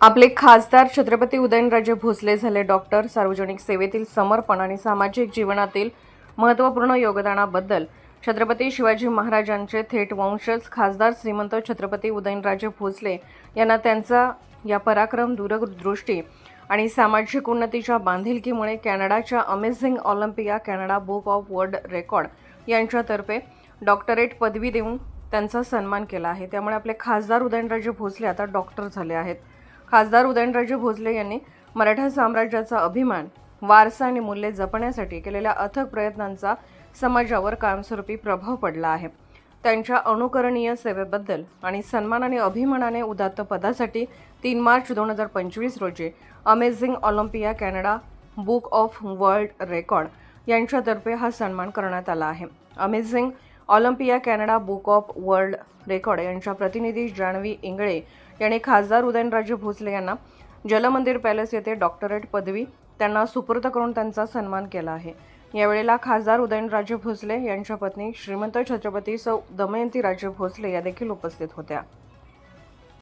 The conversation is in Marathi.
आपले खासदार छत्रपती उदयनराजे भोसले झाले डॉक्टर. सार्वजनिक सेवेतील समर्पण आणि सामाजिक जीवनातील महत्त्वपूर्ण योगदानाबद्दल छत्रपती शिवाजी महाराजांचे थेट वंशज खासदार श्रीमंत छत्रपती उदयनराजे भोसले यांना त्यांचा या पराक्रम दूरदृष्टी आणि सामाजिक उन्नतीच्या बांधिलकीमुळे कॅनडाच्या amazing Olympia Canada book of world record यांच्यातर्फे डॉक्टरेट पदवी देऊन त्यांचा सन्मान केला आहे. त्यामुळे आपले खासदार उदयनराजे भोसले आता डॉक्टर झाले आहेत. खासदार उदयनराजे भोसले यांनी मराठा साम्राज्याचा अभिमान वारसा आणि मूल्ये जपण्यासाठी केलेल्या अथक प्रयत्नांचा समाजावर कायमस्वरूपी प्रभाव पडला आहे. त्यांच्या अनुकरणीय सेवेबद्दल आणि सन्मान आणि अभिमानाने उदात्त पदासाठी तीन मार्च दोन हजार पंचवीस रोजी amazing Olympia Canada book of world record यांच्यातर्फे हा सन्मान करण्यात आला आहे. Amazing Olympia Canada book of world record यांच्या प्रतिनिधी जान्हवी इंगळे यांनी खासदार उदयनराजे भोसले यांना जलमंदिर पॅलेस येथे डॉक्टरेट पदवी त्यांना सुपूर्द करून त्यांचा सन्मान केला आहे. यावेळेला खासदार उदयनराजे भोसले यांच्या पत्नी श्रीमंत छत्रपती सौ दमयंती राजे भोसले या देखील उपस्थित होत्या.